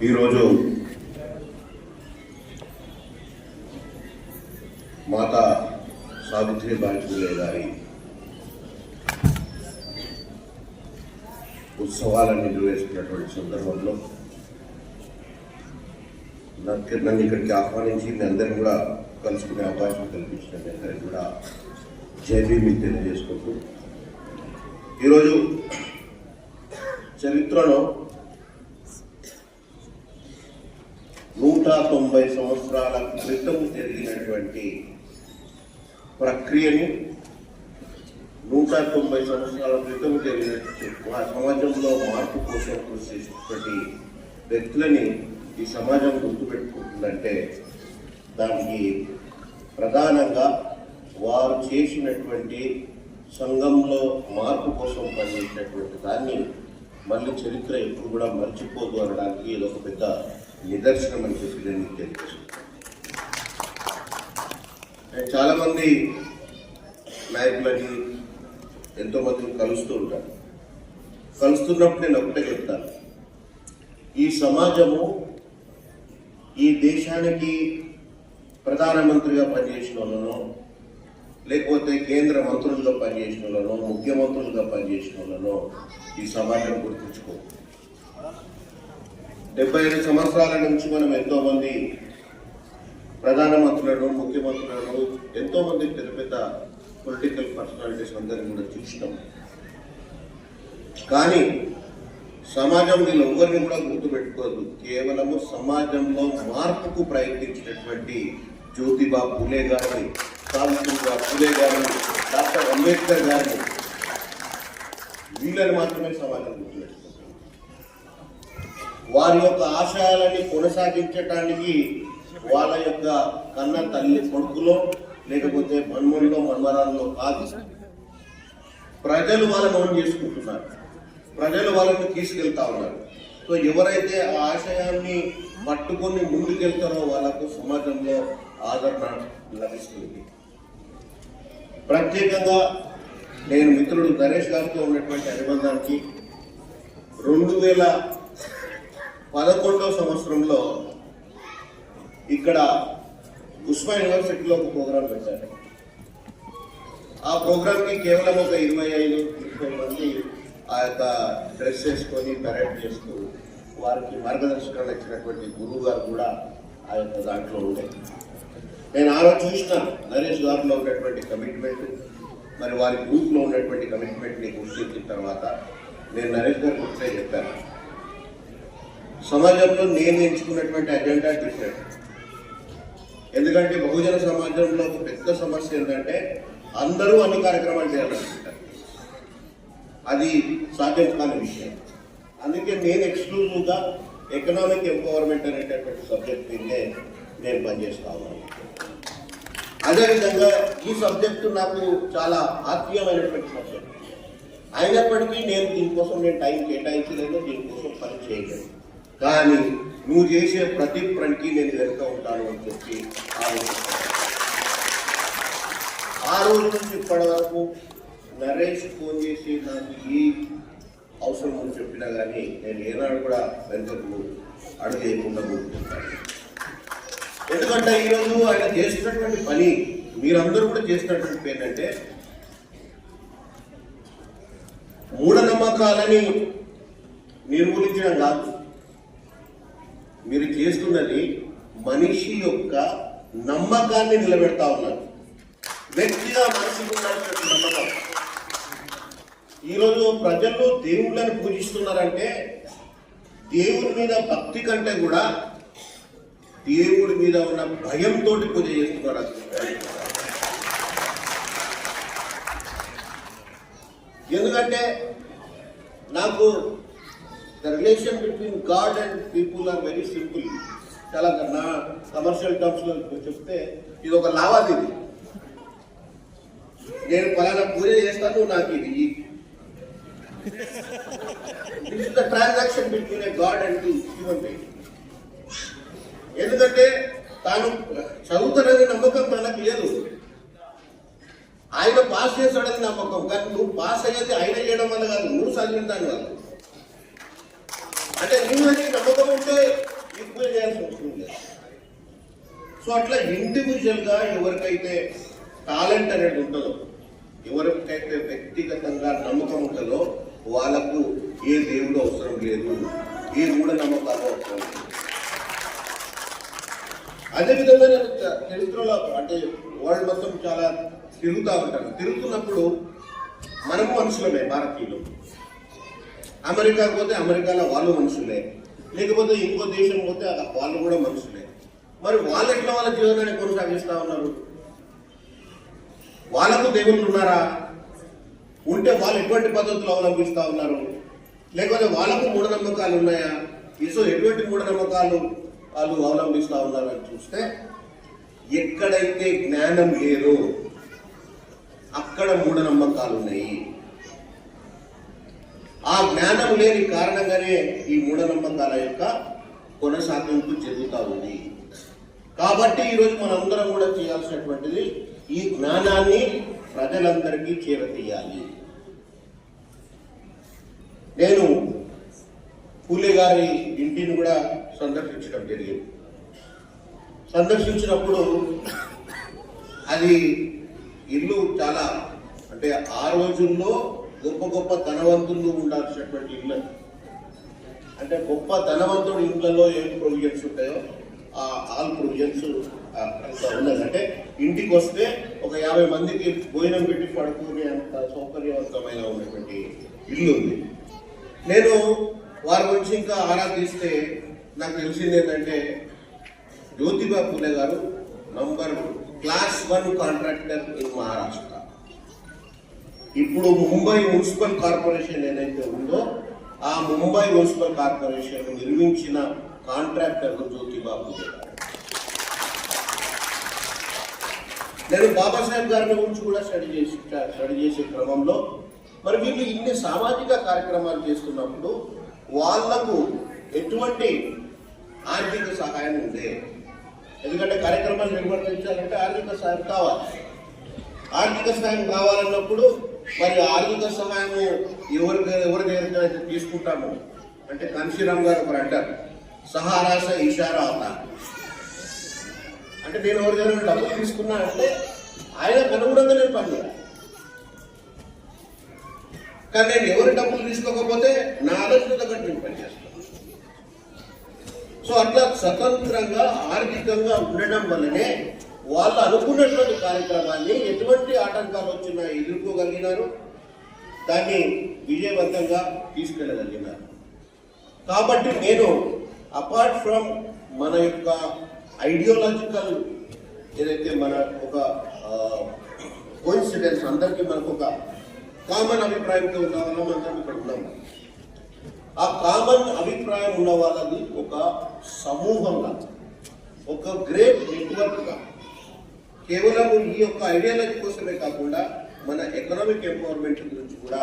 ఈరోజు మాత సావిత్రిబాయి పూలే గారి ఉత్సవాలను నిర్వహిస్తున్నటువంటి సందర్భంలో నన్ను ఇక్కడికి ఆహ్వానించి మీ అందరికీ కూడా కలుసుకునే అవకాశం కల్పించిన మీ అందరికీ కూడా జైబీ మీకు తెలియజేసుకుంటూ. ఈరోజు చరిత్రలో నూట తొంభై సంవత్సరాల క్రితం జరిగినటువంటి ప్రక్రియని నూట తొంభై సంవత్సరాల క్రితం జరిగినటువంటి ఆ సమాజంలో మార్పు కోసం కృషి చేసినటువంటి వ్యక్తులని ఈ సమాజం గుర్తుపెట్టుకుంటుందంటే దానికి ప్రధానంగా వారు చేసినటువంటి సంఘంలో మార్పు కోసం పనిచేసినటువంటి దాన్ని మళ్ళీ చరిత్ర ఎప్పుడు కూడా మర్చిపోదు అనడానికి ఇది ఒక పెద్ద నిదర్శనం అని చెప్పి నేను తెలియజేస్తున్నాను చాలామంది నాయకులని ఎంతోమందిని కలుస్తూ ఉంటాను కలుస్తున్నప్పుడు నేను ఒకటే చెప్తాను. ఈ సమాజము ఈ దేశానికి ప్రధానమంత్రిగా పనిచేసిన వాళ్ళను లేకపోతే కేంద్ర మంత్రులుగా పనిచేసిన వాళ్ళను ముఖ్యమంత్రులుగా పనిచేసిన వాళ్ళను ఈ సమాజం గుర్తుంచుకో డెబ్బై ఐదు సంవత్సరాల నుంచి మనం ఎంతోమంది ప్రధానమంత్రులను ముఖ్యమంత్రులను ఎంతోమంది పెద్ద పెద్ద పొలిటికల్ పర్సనాలిటీస్ అందరినీ కూడా చూసినాం. కానీ సమాజం వీళ్ళు ఎవరిని కూడా గుర్తుపెట్టుకోదు. కేవలము సమాజంలో మార్పుకు ప్రయత్నించినటువంటి జ్యోతిబా పూలే గారిని సావిత్రిబా పూలే గారిని డాక్టర్ అంబేద్కర్ గారిని వీళ్ళని మాత్రమే సమాజం గుర్తుపెట్టుకుంటుంది వారి యొక్క ఆశయాలని కొనసాగించటానికి వాళ్ళ యొక్క కన్న తల్లి కొడుకులో లేకపోతే మన్మల్లో మన్మరాల్లో కాదు. ప్రజలు వాళ్ళని ఓన్ చేసుకుంటున్నారు. ప్రజలు వాళ్ళని తీసుకెళ్తా ఉన్నారు. సో ఎవరైతే ఆ ఆశయాన్ని పట్టుకొని ముందుకెళ్తారో వాళ్ళకు సమాజంలో ఆదరణ లభిస్తుంది. ప్రత్యేకంగా నేను మిత్రుడు నరేష్ గారితో ఉన్నటువంటి అనుబంధానికి రెండు వేల పదకొండవ సంవత్సరంలో ఇక్కడ ఉస్మా యూనివర్సిటీలో ఒక ప్రోగ్రాం పెట్టారు. ఆ ప్రోగ్రామ్కి కేవలం ఒక ఇరవై ఐదు ముప్పై మంది ఆ యొక్క డ్రెస్ వేసుకొని పెరేడ్ చేస్తూ వారికి మార్గదర్శకాలు ఇచ్చినటువంటి గురువు గారు కూడా ఆ యొక్క దాంట్లో ఉండే. నేను ఆ రోజు చూసిన నరేష్ గారిలో ఉన్నటువంటి కమిట్మెంట్ మరి వారి గ్రూప్లో ఉన్నటువంటి కమిట్మెంట్ని గుర్తించిన తర్వాత నేను నరేష్ గారు గుర్తే చెప్పాను. సమాజంలో నేను ఎంచుకున్నటువంటి అజెండా డిఫరెంట్ ఎందుకంటే బహుజన సమాజంలో ఒక పెద్ద సమస్య ఏంటంటే అందరూ అన్ని కార్యక్రమాలు చేయాలనుకుంటారు. అది సాధ్యం కాని విషయం. అందుకే నేను ఎక్స్క్లూజివ్గా ఎకనామిక్ ఎంపవర్మెంట్ అనేటటువంటి సబ్జెక్ట్ మీదే నేను పనిచేస్తా ఉన్నాను. అదేవిధంగా ఈ సబ్జెక్టు నాకు చాలా ఆత్మీయమైనటువంటి సబ్జెక్ట్ అయినప్పటికీ నేను దీనికోసం నేను టైం కేటాయించలేదు దీనికోసం పని చేయలేదు. కానీ నువ్వు చేసే ప్రతి పనికి నేను వెనుక ఉంటాను అని చెప్పి ఆ రోజు నుంచి ఇప్పటి వరకు నరేష్ ఫోన్ చేసి నాకు ఈ అవసరం అని చెప్పినా కానీ నేను ఏనాడు కూడా వెనుకకు అడుగేయకుండా కూర్చుంటాను. ఎందుకంటే ఈరోజు ఆయన చేసినటువంటి పని మీరందరూ కూడా చేసినటువంటి పని ఏంటంటే మూఢనమ్మకాలని నిర్మూలించడం కాదు. మీరు చేస్తున్నది మనిషి యొక్క నమ్మకాన్ని నిలబెడతా ఉన్నారు వ్యక్తిగా మనిషికి ఉన్నటువంటి నమ్మకం. ఈరోజు ప్రజలు దేవుళ్ళని పూజిస్తున్నారంటే దేవుడి మీద భక్తి కంటే కూడా దేవుడి మీద ఉన్న భయంతో పూజ చేస్తున్నారు ఎందుకంటే నాకు the relation between God and people are very simple చాలా నా కమర్షియల్ టర్మ్స్లో చెప్తే ఇది ఒక లావాదేవీ. నేను పలానా పూజ చేస్తాను నాకు ఇది. This is the transaction between a God and human being ఎందుకంటే తాను చదువుతానని నమ్మకం తనకు లేదు. ఆయన పాస్ చేశాడని నమ్మకం. కానీ నువ్వు పాస్ అయ్యేది ఆయన చేయడం వల్ల కాదు నువ్వు చదివిన దాని వల్ల అంటే నువ్వు అని నమ్మకం ఉంటే ఎక్కువ చేయాల్సిన అవసరం లేదు సో అట్లా ఇండివిజువల్గా ఎవరికైతే టాలెంట్ అనేది ఉంటుందో ఎవరికైతే వ్యక్తిగతంగా నమ్మకం ఉంటుందో వాళ్ళకు ఏ దేవుడు అవసరం లేదు ఏ మూఢ నమ్మకాలు అవసరం లేదు. అదేవిధంగా నేను చరిత్రలో అంటే వరల్డ్ మొత్తం చాలా తిరుగుతూ ఉంటాను. తిరుగుతున్నప్పుడు మనము మనుషులమే భారతీయులు. అమెరికా పోతే అమెరికాలో వాళ్ళు మనుషులే. లేకపోతే ఇంకో దేశం పోతే వాళ్ళు కూడా మనుషులే. మరి వాళ్ళు ఎట్లా వాళ్ళ జీవనాన్ని కొనసాగిస్తా ఉన్నారు? వాళ్ళకు దేవుళ్ళు ఉన్నారా? ఉంటే వాళ్ళు ఎటువంటి పద్ధతులు అవలంబిస్తా ఉన్నారు? లేకపోతే వాళ్ళకు మూఢనమ్మకాలు ఉన్నాయా? ఇసో ఎటువంటి మూఢనమ్మకాలు వాళ్ళు అవలంబిస్తా ఉన్నారు అని చూస్తే ఎక్కడైతే జ్ఞానం లేదో అక్కడ మూఢనమ్మకాలు ఉన్నాయి. ఆ జ్ఞానం లేని కారణంగానే ఈ మూఢనమ్మకాల యొక్క కొనసాగింపు జరుగుతూ ఉంది. కాబట్టి ఈరోజు మనందరం కూడా చేయాల్సినటువంటిది ఈ జ్ఞానాన్ని ప్రజలందరికీ చేరతీయాలి. నేను పూలే గారి ఇంటిని కూడా సందర్శించడం జరిగింది. సందర్శించినప్పుడు అది ఇల్లు చాలా అంటే ఆ రోజుల్లో గొప్ప గొప్ప ధనవంతులు ఉండాల్సినటువంటి ఇల్లు అంటే గొప్ప ధనవంతుడు ఇంట్లో ఏం ప్రొవిజన్స్ ఉంటాయో ఆ ఆల్ ప్రొవిజన్స్ ఉన్నదంటే ఇంటికి వస్తే ఒక యాభై మందికి భోజనం పెట్టి పడుకునే అంత సౌకర్యవంతమైన ఉన్నటువంటి ఇల్లు ఉంది. నేను వారి గురించి ఇంకా ఆరా తీస్తే నాకు తెలిసింది ఏంటంటే జ్యోతిబా పూలే గారు number class one contractor in Maharashtra. ఇప్పుడు ముంబై మున్సిపల్ కార్పొరేషన్ ఏదైతే ఉందో ఆ ముంబై మున్సిపల్ కార్పొరేషన్ నిర్మించిన కాంట్రాక్టర్ జ్యోతి బాబు గారు. నేను బాబాసాహెబ్ గారి గురించి కూడా స్టడీ చేసి స్టడీ చేసే క్రమంలో మరి వీళ్ళు ఇన్ని సామాజిక కార్యక్రమాలు చేస్తున్నప్పుడు వాళ్ళకు ఎటువంటి ఆర్థిక సహాయం ఉంది ఎందుకంటే కార్యక్రమాలు నిర్వర్తించాలంటే ఆర్థిక సహాయం కావాలి. ఆర్థిక సహాయం కావాలన్నప్పుడు మరి ఆర్థిక సమయము ఎవరి ఎవరి దగ్గర అయితే తీసుకుంటాము అంటే కన్షీరామ్ గారు ఒకరు అంటారు సహారాస ఇషారా అవుతారు. అంటే నేను ఎవరి దగ్గర డబ్బులు తీసుకున్నా అంటే ఆయన కనుగుణంగా నేను పని కానీ నేను ఎవరి డబ్బులు తీసుకోకపోతే నా ఆలోచన తగ్గట్టు నేను పనిచేస్తాను సో అట్లా స్వతంత్రంగా ఆర్థికంగా ఉండడం వల్లనే వాళ్ళు అనుకున్నటువంటి కార్యక్రమాన్ని ఎటువంటి ఆటంకాలు వచ్చినా ఎదుర్కోగలిగినారు. దాన్ని విజయవంతంగా తీసుకెళ్ళగలిగినారు. కాబట్టి నేను అపార్ట్ ఫ్రమ్ మన యొక్క ఐడియాలజికల్ ఏదైతే మన ఒక కోయిన్సిడెన్స్ అందరికీ మనకు ఒక కామన్ అభిప్రాయంతో ఉన్న వాళ్ళం అందరం ఇక్కడ ఉన్నాం. ఆ కామన్ అభిప్రాయం ఉన్న వాళ్ళది ఒక సమూహంగా ఒక గ్రేట్ నెట్వర్క్గా కేవలం ఈ యొక్క ఐడియాలజీ కోసమే కాకుండా మన ఎకనామిక్ ఎంపవర్మెంట్ గురించి కూడా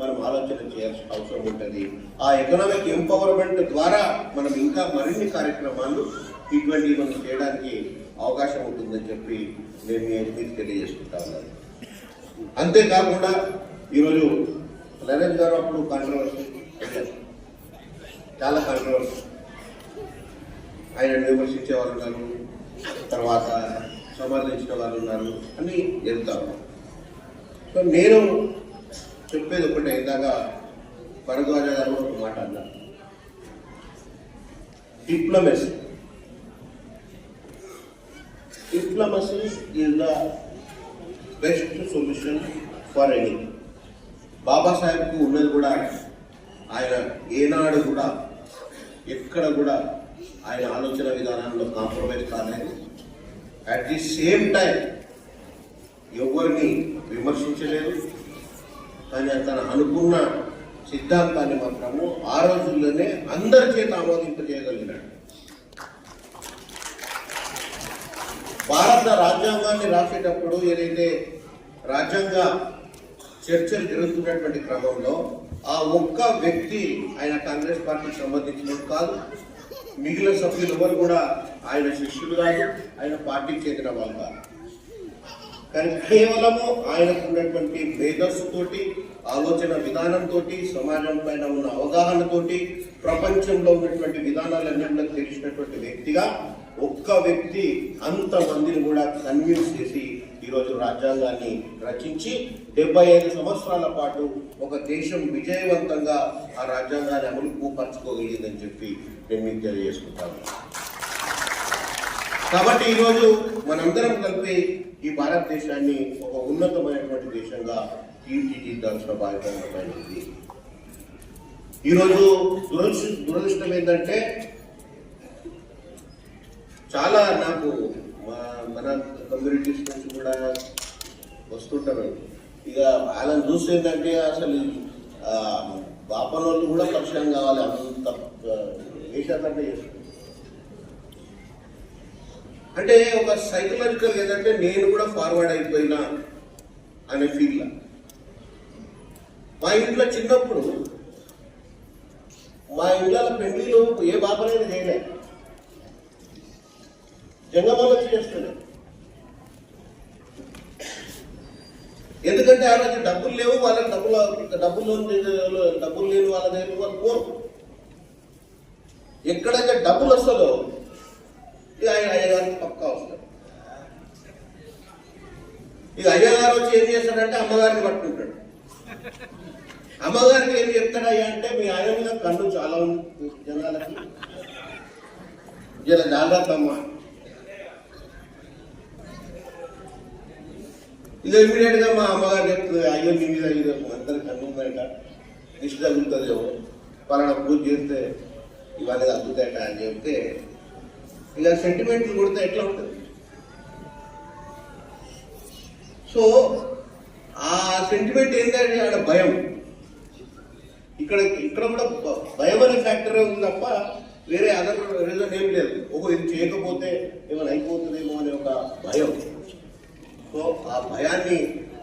మనం ఆలోచన చేయాల్సిన అవసరం ఉంటుంది. ఆ ఎకనామిక్ ఎంపవర్మెంట్ ద్వారా మనం ఇంకా మరిన్ని కార్యక్రమాలు ఇటువంటి మనం చేయడానికి అవకాశం ఉంటుందని చెప్పి నేను మీకు తెలియజేసుకుంటా ఉన్నాను. అంతేకాకుండా ఈరోజు నరేంద్ర గారు అప్పుడు కాంట్రవర్సీ చాలా కాంట్రవర్సీ ఆయన విమర్శించే వాళ్ళు తర్వాత సమర్థించిన వాళ్ళు ఉన్నారు అని వెళ్తాను సో నేను చెప్పేది ఒకటే ఇందాక భరద్వాజ ఒక మాట అన్నా diplomacy diplomacy is the best solution for any బాబాసాహెబ్కు ఉన్నది కూడా ఆయన ఏనాడు కూడా ఎక్కడ కూడా ఆయన ఆలోచన విధానంలో కాంప్రమైజ్ కాలేదు. అట్ ది సేమ్ టైం ఎవరిని విమర్శించలేదు. కానీ తను అనుకున్న సిద్ధాంతాన్ని మాత్రము ఆ రోజుల్లోనే అందరి చేత ఆమోదింపజేయగలిగినాడు. భారత రాజ్యాంగాన్ని రాసేటప్పుడు ఏదైతే రాజ్యాంగ చర్చలు జరుగుతున్నటువంటి క్రమంలో ఆ ఒక్క వ్యక్తి ఆయన కాంగ్రెస్ పార్టీకి సంబంధించినది కాదు మిగిలిన సభ్యులు ఎవరు కూడా ఆయన శిష్యులు కాదు ఆయన పార్టీకి చెందిన వాళ్ళు కాదు. కానీ కేవలము ఆయనకు ఉన్నటువంటి మేధస్సుతోటి ఆలోచన విధానంతో సమాజం పైన ఉన్న అవగాహనతోటి ప్రపంచంలో ఉన్నటువంటి విధానాలన్నింటిలో తెలిసినటువంటి వ్యక్తిగా ఒక్క వ్యక్తి అంతమందిని కూడా కన్విన్స్ చేసి ఈరోజు రాజ్యాంగాన్ని రచించి డెబ్బై ఐదు సంవత్సరాల పాటు ఒక దేశం విజయవంతంగా ఆ రాజ్యాంగాన్ని అమలు పూపరచుకోగలిగిందని చెప్పి నేను మీకు తెలియజేసుకుంటాను కాబట్టి ఈరోజు మనందరం కలిపి ఈ భారతదేశాన్ని ఒక ఉన్నతమైనటువంటి దేశంగా తీర్చిదిద్దాల్సిన బాధ్యత మనపైన ఉంది. ఈరోజు దురదృష్ దురదృష్టం ఏంటంటే చాలా నాకు మా- మన కమ్యూనిటీస్ నుంచి కూడా వస్తుంటారు. ఇక వాళ్ళని చూస్తే ఏంటంటే అసలు ఆ, వాళ్ళు కూడా పరిచయం కావాలి అంత వేషాలంటే చేస్తుంది అంటే ఒక సైకలాజికల్ ఏదంటే నేను కూడా ఫార్వర్డ్ అయిపోయినా అనే ఫీల్ మా ఇంట్లో చిన్నప్పుడు మా ఇంట్లో పెళ్ళిలో ఏ బాపనైనా చేయలే. జంగమల్ల వచ్చి ఎందుకంటే ఆ రోజు డబ్బులు లేవు వాళ్ళకి డబ్బులు డబ్బులు డబ్బులు లేని వాళ్ళ దగ్గర వాళ్ళు కోరు ఎక్కడైతే డబ్బులు వస్తుందో ఆయన అయ్యగారికి పక్కా వస్తాడు ఇది అయ్యగారు వచ్చి ఏం చేస్తాడంటే అమ్మగారిని పట్టుకుంటాడు. అమ్మగారికి ఏం చెప్తాడయ్యా అంటే మీ ఆయన మీద కన్ను చాలా ఉంది జనాలకి. ఇలా జాగ్రత్త అమ్మ. ఇది ఇమీడియట్గా మా అమ్మగారు చెప్తుంది అయ్యో మీ మీద ఇది అందరి కన్ను ఉందంట. దిష్టి తగులుతుందేమో పలానా పూజ చేస్తే ఇవన్నీ తగ్గుతాయట అని చెప్తే ఇక సెంటిమెంట్లు కొడితే ఎట్లా ఉంటుంది? సో ఆ సెంటిమెంట్ ఏంటంటే ఆడ భయం. ఇక్కడ ఇక్కడ కూడా భ- భయం అనే ఫ్యాక్టరే ఉంది తప్ప వేరే అదర్ రీజన్ ఏం లేదు. ఒక ఇది చేయకపోతే ఏమైనా అయిపోతుందేమో అనే ఒక భయం. సో ఆ భయాన్ని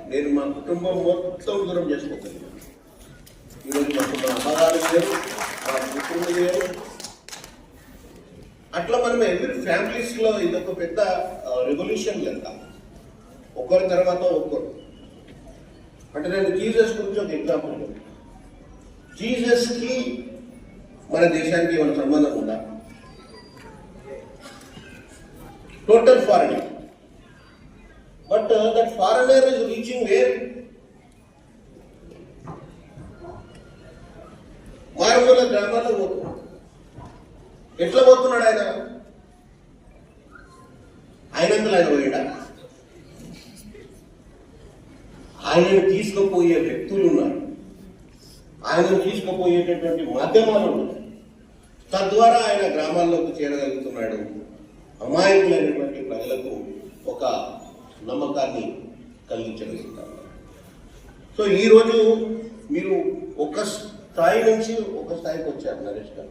నేను మా కుటుంబం మొత్తం దూరం చేసుకోగలిగాను. ఈరోజు మాకు మా అమ్మగారు లేరు అట్లా మనం ఎవరి ఫ్యామిలీస్లో ఇది ఒక పెద్ద రెవల్యూషన్ లెక్క ఒకరి తర్వాత ఒక్కరు అంటే నేను జీసస్ గురించి ఒక ఎగ్జాంపుల్ జీసస్కి మన దేశానికి ఏమైనా సంబంధం ఉందా? Total foreigner but that foreigner is reaching where మారుమూల గ్రామాల్లో పోతున్నాడు. ఎట్లా పోతున్నాడు ఆయన? ఆయనంతలు ఆయన పోయాడా? ఆయనను తీసుకుపోయే వ్యక్తులు ఉన్నారు. ఆయనను తీసుకుపోయేటటువంటి మాధ్యమాలు ఉన్నాయి తద్వారా ఆయన గ్రామాల్లోకి చేరగలుగుతున్నాడు. అమాయకులైనటువంటి ప్రజలకు ఒక నమ్మకాన్ని కలిగించగలుగుతారు సో ఈరోజు మీరు ఒక స్థాయి నుంచి ఒక స్థాయికి వచ్చారు నరేష్ గారు.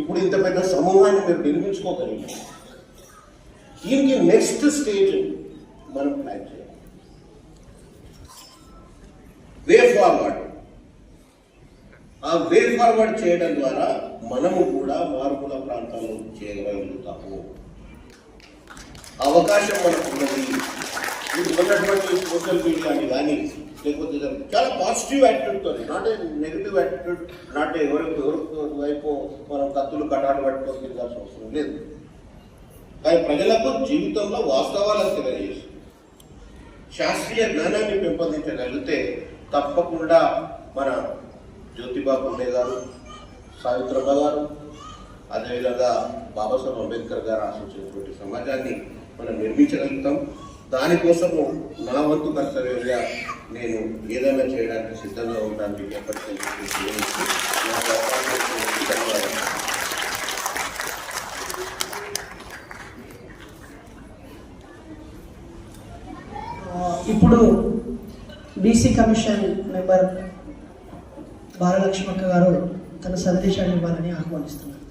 ఇప్పుడు ఇంత పెద్ద సమూహాన్ని మీరు నిర్మించుకోగలిగారు దీనికి నెక్స్ట్ స్టేజ్ మనం ప్లాన్ చేయాలి. వే ఫార్వర్డ్ ఆ వే ఫార్వర్డ్ చేయడం ద్వారా మనము కూడా మారుమూల ప్రాంతాల్లో చేయగలుగుతాము అవకాశం మనకు ఉన్నది. ఇప్పుడు ఉన్నటువంటి సోషల్ మీడియాని కానీ లేకపోతే చాలా positive యాటిట్యూడ్తో not a negative attitude not ఎవరి ఎవరి వైపు మనం కత్తులు కటాలు పట్టుకొని తిరగాల్సిన అవసరం లేదు. కానీ ప్రజలకు జీవితంలో వాస్తవాలను తెలియజేసి శాస్త్రీయ జ్ఞానాన్ని పెంపొందించగలిగితే తప్పకుండా మన జ్యోతిబా పుల్లే గారు సావిత్రమ్మ గారు అదేవిధంగా బాబాసాహెబ్ అంబేద్కర్ గారు ఆశించినటువంటి సమాజాన్ని మనం నిర్మించగలుగుతాం. దానికోసము నా వంతు కర్తవ్యంగా నేను ఏదైనా చేయడానికి సిద్ధంగా ఉండడానికి ఎప్పటికీ ఇప్పుడు బీసీ కమిషన్ మెంబర్ బాలలక్ష్మక్క గారు తన సందేశాన్ని ఇవ్వాలని ఆహ్వానిస్తున్నారు.